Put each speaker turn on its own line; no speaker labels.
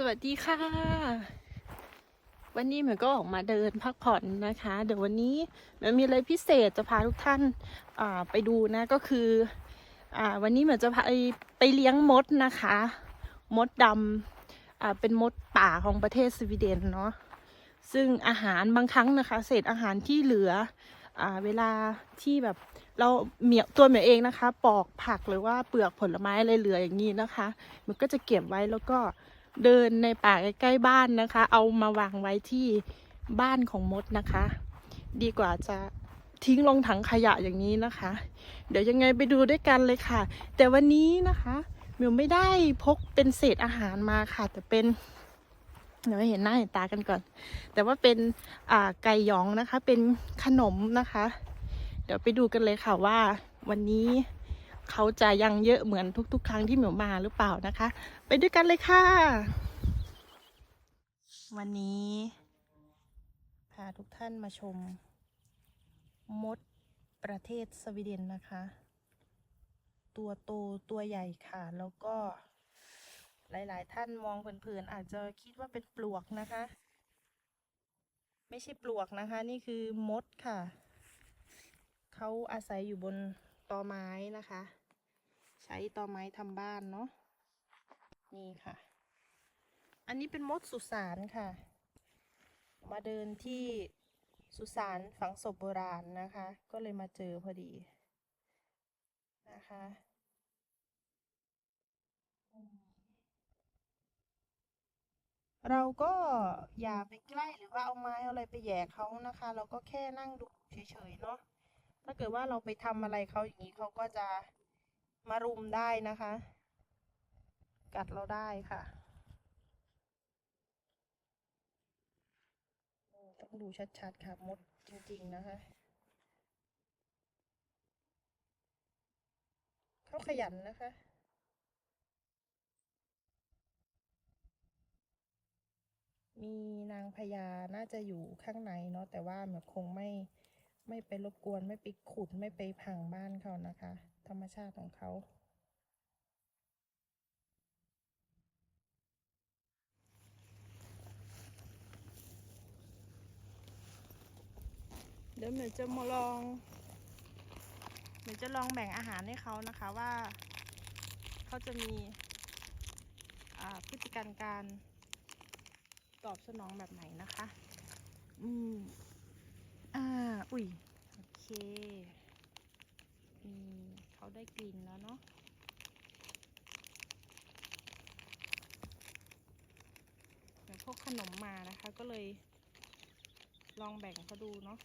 สวัสดีค่ะ วันนี้เหมือนก็ออกมาเดินพักผ่อนนะคะ เดี๋ยววันนี้เหมือนมีอะไรพิเศษจะพาทุกท่านอ่าไปดูนะก็คืออ่าวันนี้เหมือนจะพาไปไปเลี้ยงมดนะคะ มดดำอ่าเป็นมดป่าของประเทศสวีเดนเนาะซึ่งอาหารบางครั้งนะคะ เศษอาหารที่เหลืออ่าเวลาที่แบบเราเหมียวตัวเหมียวเองนะคะ ปอกผักหรือว่าเปลือกผลไม้อะไรเหลืออย่างนี้นะคะ มันก็จะเก็บไว้แล้วก็ เดินในป่าใกล้ๆบ้านนะคะ เอามาวางไว้ที่บ้านของมดนะคะ ดีกว่าจะทิ้งลงถังขยะอย่างนี้นะคะ เดี๋ยวยังไงไปดูด้วยกันเลยค่ะ แต่วันนี้นะคะมิวไม่ได้พกเป็นเศษอาหารมาค่ะ แต่เป็นเดี๋ยวเห็นหน้าเห็นตากันก่อน แต่ว่าเป็นไก่ยองนะคะ เป็นขนมนะคะ เดี๋ยวไปดูกันเลยค่ะว่าวันนี้ เขาจะยังเยอะเหมือนทุก ๆ ครั้งที่เหมียวมาหรือเปล่านะคะ ไปด้วยกันเลยค่ะ วันนี้ พาทุกท่านมาชม มดประเทศสวีเดนนะคะ ตัวโตตัวใหญ่ค่ะ แล้วก็ หลาย ๆ ท่านมองเผินๆอาจจะคิดว่าเป็นปลวกนะคะ ไม่ใช่ปลวกนะคะ นี่คือมดค่ะ เขาอาศัยอยู่บนตอไม้นะคะ ใช้ตอไม้ทำบ้านเนาะนี่ค่ะ อันนี้เป็นมดสุสานค่ะ มาเดินที่สุสานฝังศพโบราณนะคะ ก็เลยมาเจอพอดีนะคะเราก็อย่าไปใกล้หรือว่าเอาไม้อะไรไปแย่เขานะคะ เราก็แค่นั่งดูเฉยๆเนาะถ้าเกิดว่าเราไปทำอะไรเขาอย่างนี้เขาก็จะ มารุมได้นะคะ กัดเราได้ค่ะ ต้องดูชัดๆค่ะมดจริงๆนะคะ เขาขยันนะคะมีนางพญาน่าจะอยู่ข้างในเนาะแต่ว่าแบบคงไม่ ไม่ไปรบกวน ไม่ไปขุดไม่ไปพังบ้านเขานะคะ ธรรมชาติของเขา เดี๋ยวเหมือนจะมาลองเหมือนจะลองแบ่งอาหารให้เขานะคะว่า เขาจะมีพฤติกรรมการตอบสนองแบบไหนนะคะ อืม อ่า อุ้ย โอเคอืมเขาได้กลิ่นแล้วเนาะเดี๋ยวพวกขนมมานะคะ ก็เลยลองแบ่งเขาดูเนาะ